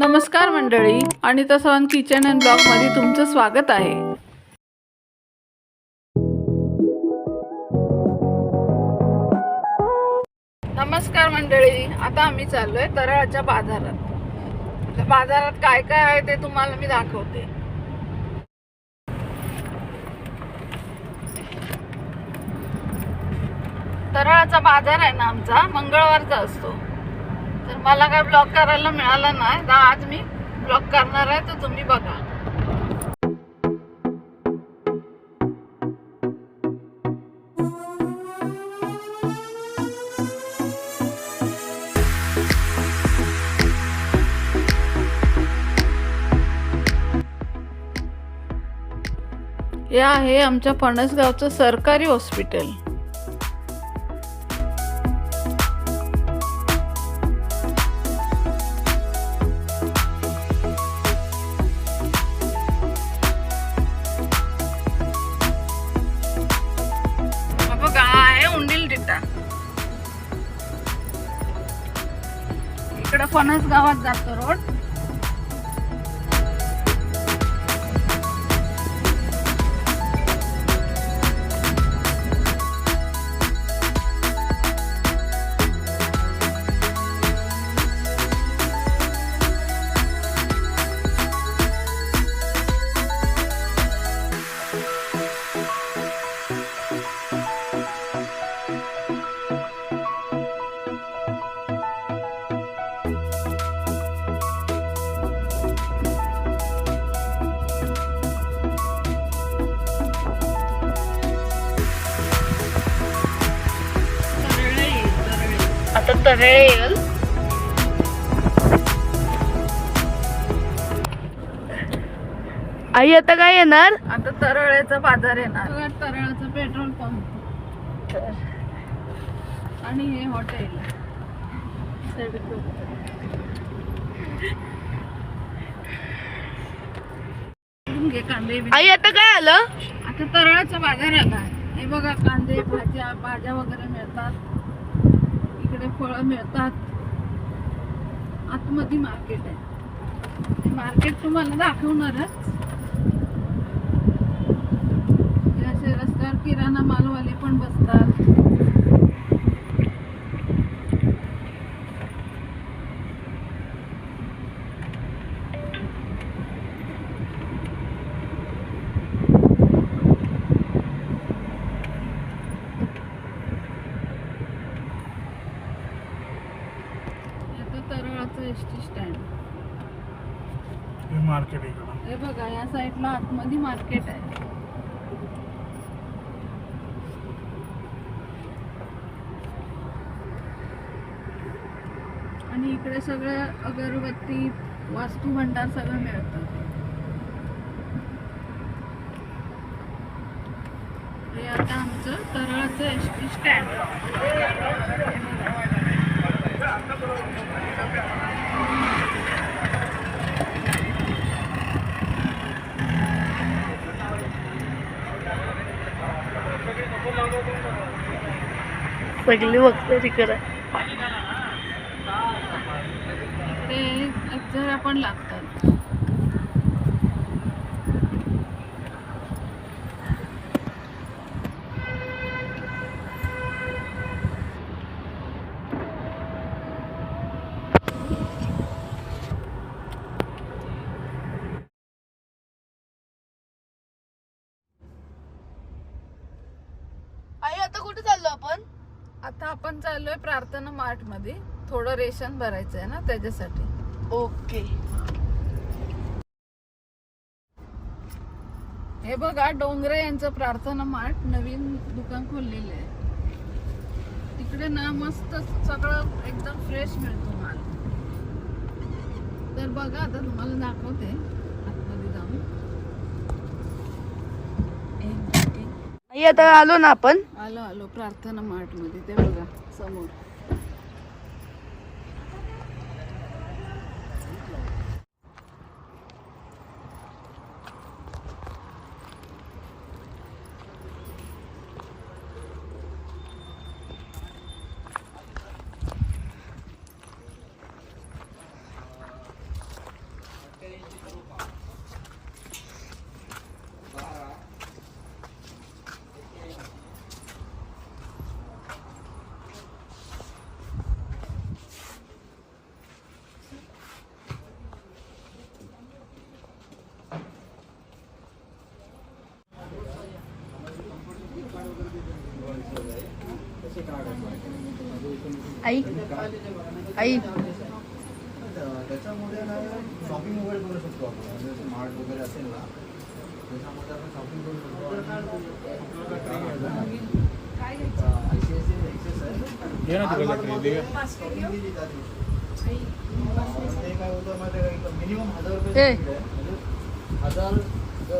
नमस्कार मंडळी. आणि तसं किचन अँड ब्लॉगमध्ये तुमचं स्वागत आहे. नमस्कार मंडळी. आता आम्ही चाललोय तरळाच्या बाजारात. बाजारात काय काय आहे ते तुम्हाला मी दाखवते. तरळाचा बाजार आहे ना आमचा. मंगळवारचा असतो. तर मला काय ब्लॉग करायला मिळालं नाही. तर आज मी ब्लॉग करणार आहे तर तुम्ही बघा. हे आहे आमच्या फणसगावचं सरकारी हॉस्पिटल. અમદાવાદ જતો રોડ. तरे येईल आई आता काय येणार? आता तरळ्याचा बाजार येणार. तरळाचं पेट्रोल पंप. आणि हे हॉटेल. घे कांदे बी. आई आता काय आलं? आता तरळाचा बाजार आला. हे बघा कांदे भाज्या भाज्या वगैरे मिळतात. फळं मिळतात. आतमध्ये मार्केट आहे. मार्केट तुम्हाला दाखवणारच. या असे रस्त्यावर किराणा मालवाले पण बसतात आता तरळाचं एस टी स्टँड मार्केट इकडं हे बघा या साईडला मार्केट आहे. आणि इकडे सगळं अगरबत्ती वास्तू भंडार सगळं मिळतं. हे आता आमचं तरळाचं एस टी स्टँड. सगळी बघते तिकडे ते पण लागतात. आई आता कुठे चाललो आपण? आता आपण चाललोय प्रार्थना मार्टमध्ये थोडं रेशन भरायचं आहे ना त्याच्यासाठी. ओके. हे बघा डोंगरे यांचं प्रार्थना मार्ट नवीन दुकान खोललेलं आहे. तिकडे ना मस्त सगळं एकदम फ्रेश मिळतो माल. तर बघा आता तुम्हाला दाखवते आतमध्ये जाऊन एक- एक- आई आता आलो ना आपण? आलो आलो. प्रार्थना मार्टमध्ये ते बघा समोर. आई त्याच्यामध्ये ना शॉपिंग वगैरे करू शकतो आपण म्हणजे स्मार्ट वगैरे असेल ना त्याच्यामध्ये आपण शॉपिंग करू शकतो I C I C access आहे काय होतं मिनिमम हजार. रुपये. म्हणजे हजार रुपये.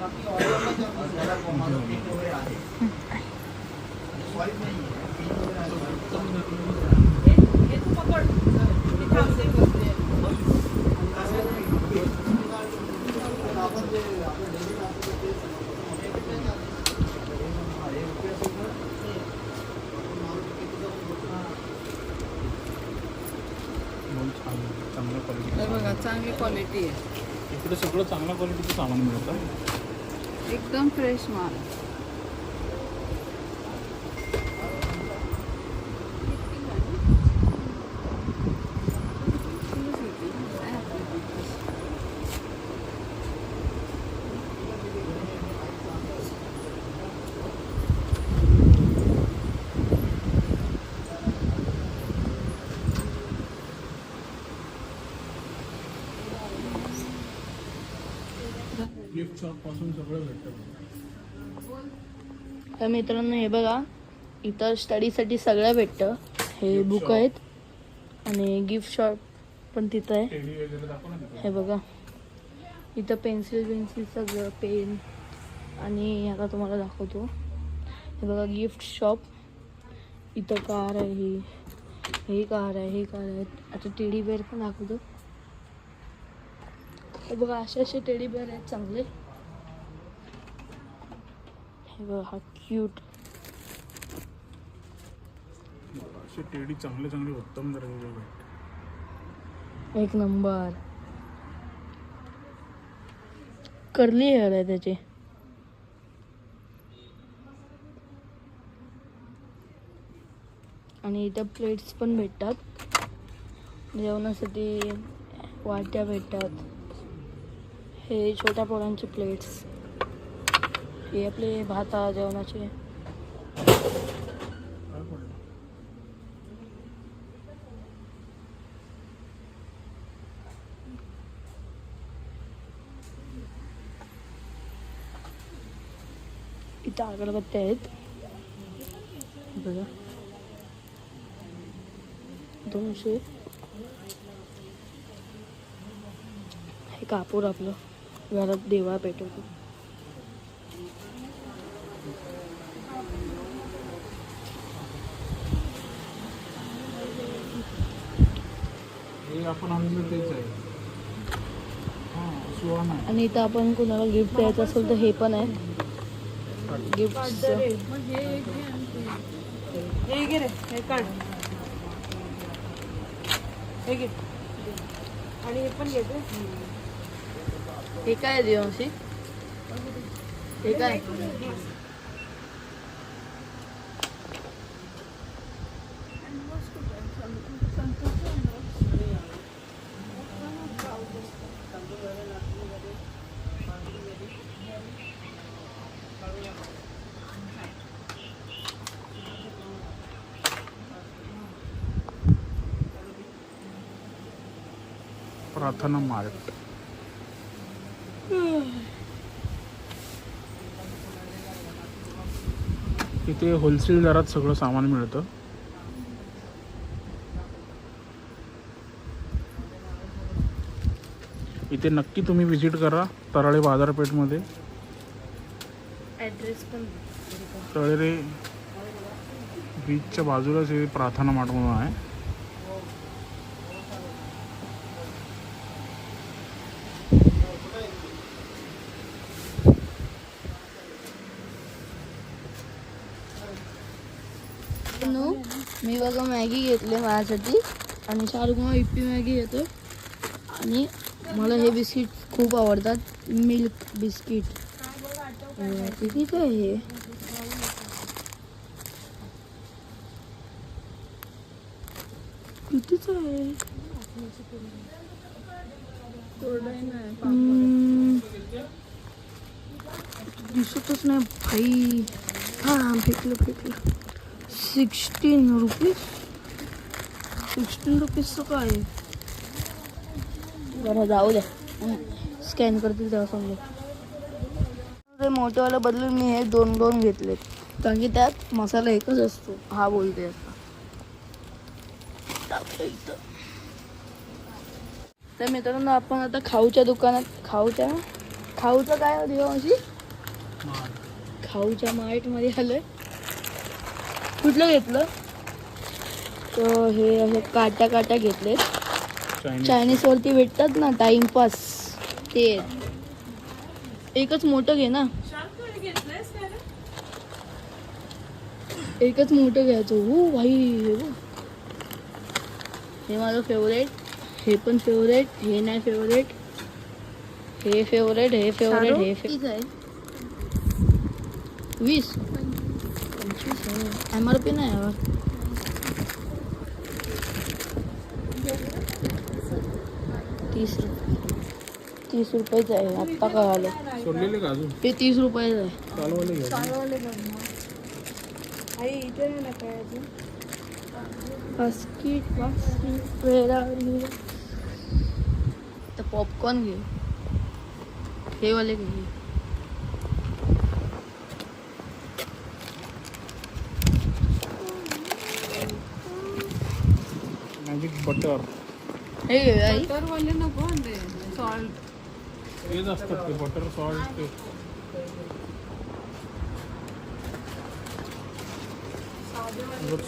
बाकी ऑर्डरला वगैरे आहे चांगली क्वालिटी आहे. इकडे सगळं चांगल्या क्वालिटीचं सामान मिळतं. एकदम फ्रेश माल. गिफ्ट शॉपपासून सगळं भेटतं तर मित्रांनो हे बघा इथं स्टडीसाठी सगळं भेटतं. हे बुक आहेत आणि गिफ्ट शॉप पण तिथं आहे. हे बघा. इथं पेन्सिल पेन्सिल सगळं पेन आणि आता तुम्हाला दाखवतो. हे बघा गिफ्ट शॉप इथं कार आहे ही. हे कार आहे हे कार आहे. आता टेडी बेअर पण दाखवतो. हे बघा असे असे टेडी बेअर आहेत चांगले. हे बघा हा क्यूट असे टेडी चांगले चांगले उत्तम दर्जाचे एक नंबर. करली हेअर आहे त्याची. आणि इथं प्लेट्स पण भेटतात. जेवणासाठी वाट्या भेटतात. हे छोट्या पोरांचे प्लेट्स हे आपले भाता जेवणाचे इथं अगरबत्त्या आहेत बघा दोनशे हे कापूर आपलं घरात देवा पेटवतो आपण आणलं तेच आहे. सुहाना आहे. आणि इथं आपण कोणाला गिफ्ट द्यायचं असेल तर हे पण आहे. गिफ्ट हे. हे घे रे हे काढ. हे घे. आणि हे पण घेते हे काय देवांशी? हे काय? प्रार्थना मार्ट इथे होलसेल दरात सगळं सामान मिळतं. इथे नक्की तुम्ही विजिट करा तराळे बाजारपेठमध्ये. ॲड्रेस पण तळेरे बीचच्या बाजूलाच हे प्रार्थना मार्ट म्हणून आहे नो मी मॅगी घेतले माझ्यासाठी. आणि शाहरुख मला इप्पी मॅगी घेतो आणि मला हे बिस्किट खूप आवडतात. Milk biscuit. अं, कितीचं आहे हे? कितीचं आहे? दिसतच नाही. भाई. हां फेकलं फेकलं. सिक्स्टीन रुपीज सिक्स्टीन रुपीजचं काय? आहे? बरं जाऊ द्या स्कॅन करतील तेव्हा समजेल. ते मोठेवालं बदलून मी हे दोन दोन घेतलेत. कारण की त्यात मसाला एकच असतो. हा बोलते आता. तर मित्रांनो आपण आता खाऊच्या दुकानात खाऊच्या खाऊचं काय होती अशी खाऊच्या मार्टमध्ये आलोय. कुठलं घेतलं? तर हे असे काट्या काट्या घेतलेत. चायनीज चायनीज वरती भेटतात ना टाइमपास ते. एकच मोठं घे ना. एकच मोठं घ्यायचं. हो भाई हे. हे माझं फेवरेट हे पण फेवरेट हे नाही फेवरेट हे फेवरेट हे फेवरेट हे फेवरेट वीस. पंचवीस एम आर पी नाही यावर तीस रुपये तीस रुपयाचं आहे आत्ता कळालं सोडलेले का अजून हे तीस रुपयाचं आहे चालवाले घ्या चालवले बघ ना आई इथे नाही ना काय अजून बास्किट बास्किट तर पॉपकॉर्न घे हे वाले घे मॅजिक बटर हे घे आई वाले नको ते सॉल्ट तेच असतात ते बटर सॉल्ट ते.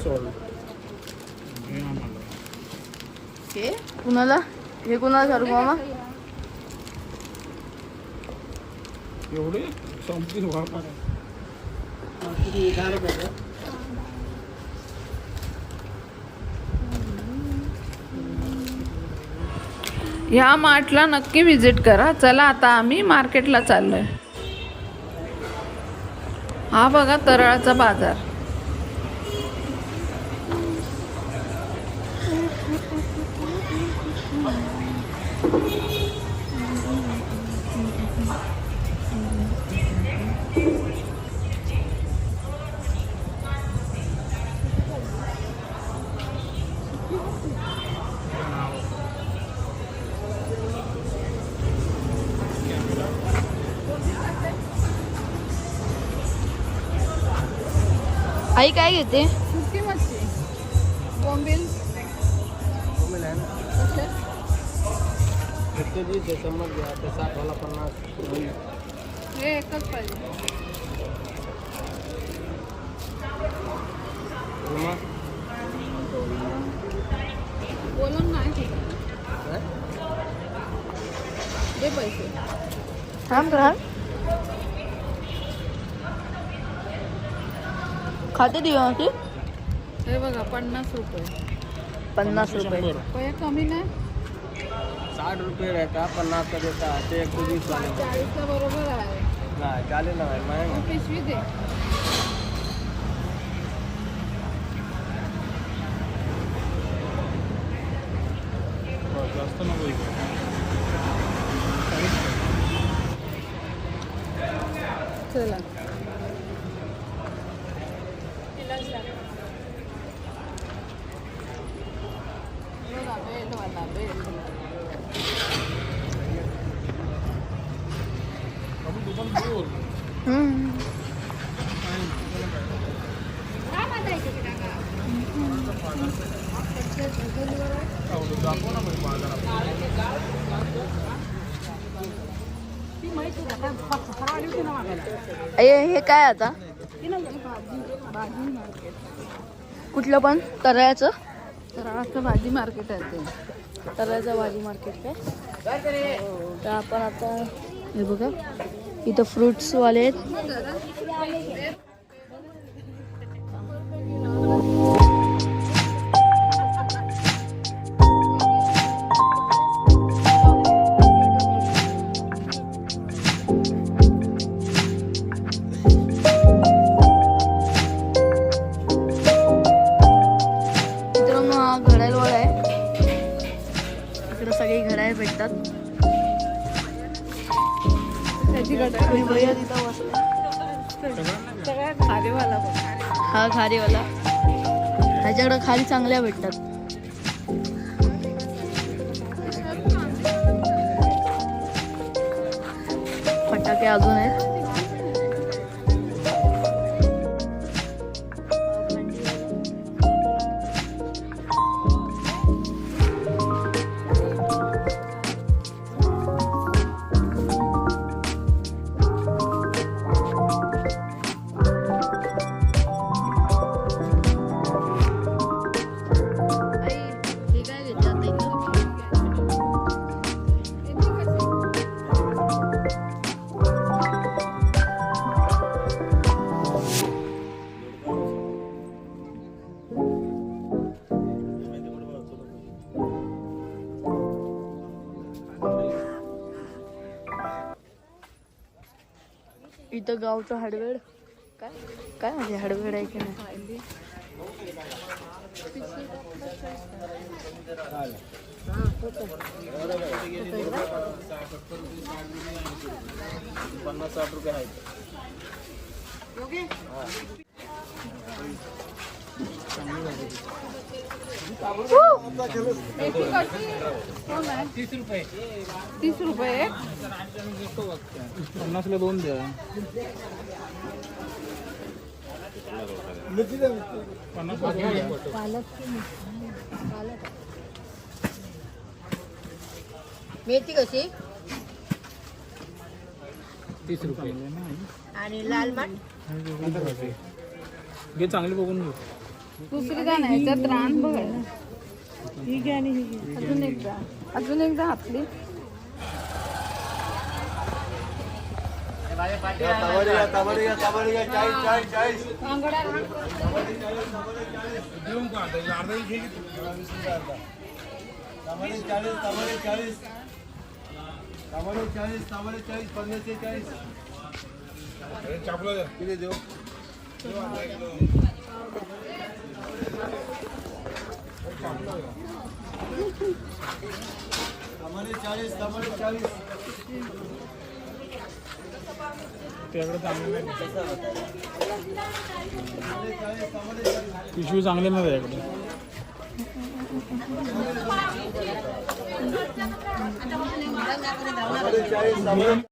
सॉल्ट हे आम्हाला. हे? कुणाला? हे कुणाला मामा? एवढे? संपतील वापर दहा ह्या मार्टला नक्की व्हिजिट करा. चला आता आम्ही मार्केटला चाललो आहे हा बघा तरळाचा बाजार. आई काय घेते? सुकी मच्छी. हे एकच पाहिजे. रुमा बोलून नाही दे पैसे. थांब राहा. खाते दिवाची हे बघा पन्नास रुपये. पन्नास रुपये. शंभर. कमी नाही? साठ रुपये रहता पन्नास का देता ते एक सौ बीस वाले. चाळीसच्या बरोबर आहे. नाही चालेल ना महँगा मग पिशवी दे. जास्त नको चला. हे काय आता? कुठलं पण? तरायाचं तरळाचं भाजी मार्केट आहे ते. तरायाचं भाजी मार्केट काय? तर आपण आता हे बघा इथं फ्रुट्सवाले आहेत. सगळ्यात हा खारीवाला. ह्याच्याकडे खारी चांगल्या भेटतात. फटाके अजून आहेत. इथं गावचं हाडवेड काय काय म्हणजे हाडवेड आहे की नाही? पन्नास साठ रुपये आहेत तीस रुपये तीस रुपये पन्नासला दोन द्या पन्नास मेथी कशी? तीस रुपये. आणि लाल माठ? घे चांगली बघून घे. दुसरी का नाही याच्यात रान बघायला अजून एकदा अजून एकदा हातली. चाळीस किती देऊ पिशवी चांगली नाही. त्याकडे. चाळीस.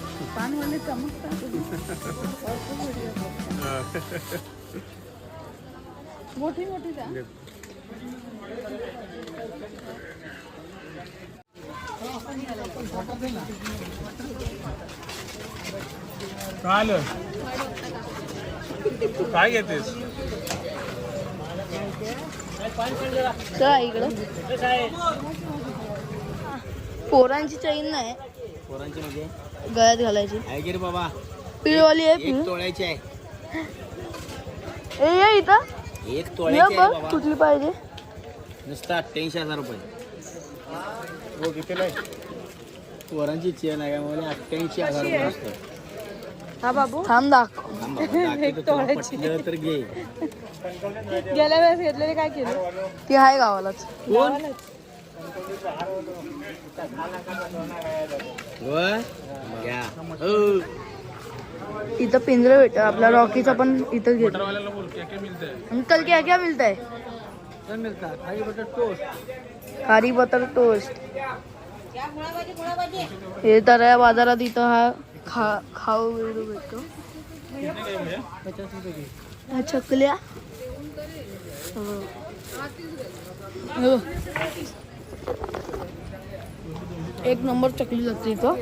पानवाले चमकतात मोठी मोठी द्या काय आलं काय घेतेस चला इकडं पोरांची चैन नाही. पोरांची म्हणजे? गळ्यात घालायची. आहे की रे बाबा? पिळवाली आहे एक पिळ. तोळ्याची आहे. ए ये इथं. एक तोळ्याची आहे बाबा. कुठली पाहिजे. नुसतं अठ्ठ्याऐंशी हजार रुपये. हो कितीला आहे? पोरांची चेन आहे मला अठ्ठ्याऐंशी हजार रुपये असतं. हा बाबू? थांब दाखव तुला. पटलं तर घे. गेल्या वेळेस घेतलेले काय केलं? ती आहे गावालाच. हो. इथं पिंजरं भेटत आपला रॉकीचा पण इथं घेतो. अंकल क्या क्या मिलता है? खाली बटर टोस्ट खारी बटर टोस्ट हे तर या बाजारात इथं हा खा खाऊ बिळू भेटतो. हा चकल्या. हो. एक नंबर चकली जाते इथं.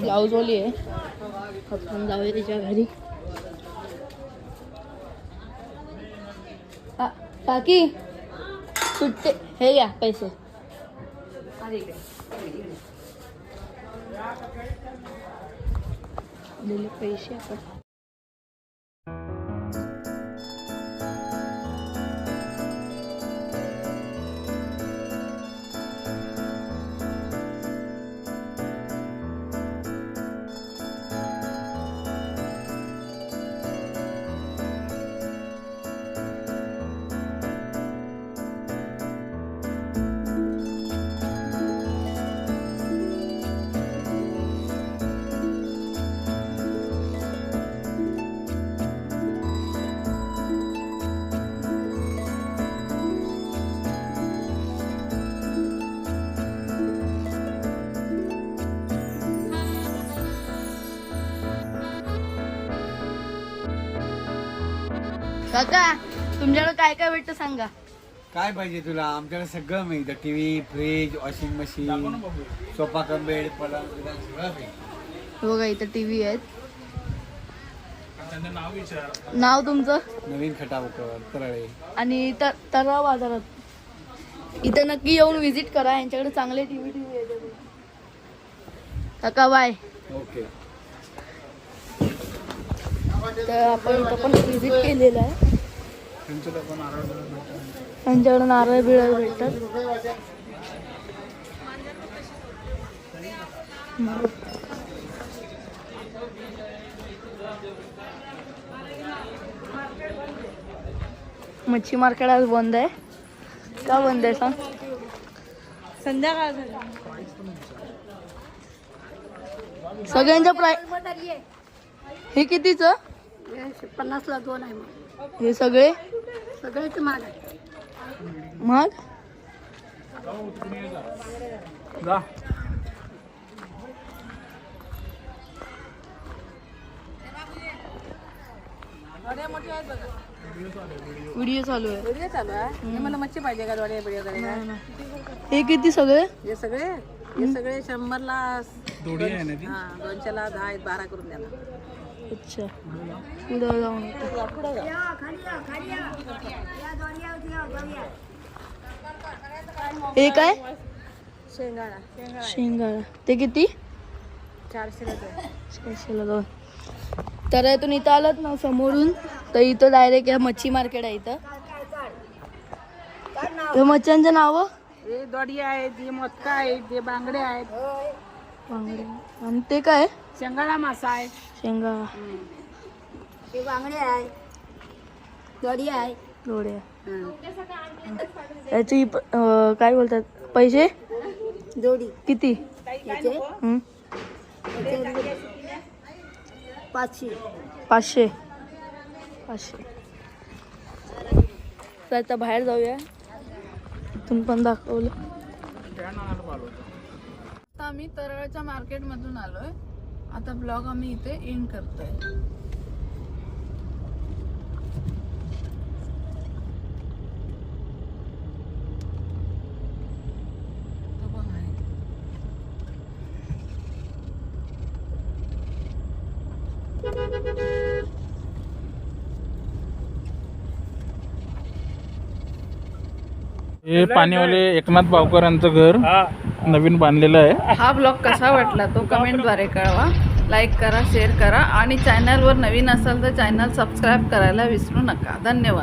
ब्लाऊजवाली आहे. आपण जाऊया तिच्या घरी. काकी सुट्टे. हे घ्या पैसे. दिले पैसे आपण. काका तुमच्याकडे काय काय भेटतं सांगा. काय पाहिजे तुला? आमच्याकडे सगळं मिळतं. TV fridge washing machine sofa cum bed पलंग बिलंग सगळं मिळतं बघा इथं टीव्ही आहेत. नाव तुमचं? नवीन खटावकर तरळे. आणि तरा बाजारात. इथं नक्की येऊन व्हिजिट करा. यांच्याकडे चांगले टीव्ही टीव्ही आहेत. काका बाय ओके तर आपण इथं पण व्हिजिट केलेलं आहे. त्यांच्याकडे नारळ बिळ भेटतात. मच्छी मार्केट आज बंद आहे. का बंद आहे सांग? संध्याकाळ झाली. सगळ्यांच्या प्राय हे कितीच? पन्नासला दोन आहे मग. हे सगळे? सगळेच महाग आहे मग जा. व्हिडिओ चालू आहे. व्हिडिओ चालू आहे? हे मला मच्छी पाहिजे का दोडे वगैरे हे किती सगळे? हे सगळे? हे सगळे शंभरला दोडी आहे ना ती? हा दोनशेला दहा आहेत बारा करून द्या अच्छा. पुढं जाऊन हे काय? शेंगाळा. शेंगाळा ते किती? चारशेला चारशेला दोन. तर इथून इथं आलात ना समोरून तर इथं डायरेक्ट या मच्छी मार्केट आहे इथं. मच्छ्यांचं नाव? हे दोडी आहेत हे मोदका आहेत हे बांगडे आहेत. बांगडे. आणि ते काय? शेंगाळा मासा आहे. शेंगा. हे बांगडे आहे. दोडी आहे. डोळे याची काय बोलतात? पैसे? दोडी किती? हं? पाचशे. पाचशे. पाचशे. तर आता बाहेर जाऊया. इथून पण दाखवलं. आता आम्ही तरळच्या मार्केटमधून आलोय. आता ब्लॉग आम्ही इथे एंड करतोय. हे. पाणीवाले एकनाथ बावकर यांचं घर नवीन बांधलेलं आहे. हा ब्लॉग कसा वाटला तो कमेंटद्वारे कळवा. लाईक करा शेअर करा आणि चॅनलवर नवीन असाल तर चॅनल सबस्क्राईब करायला विसरू नका. धन्यवाद.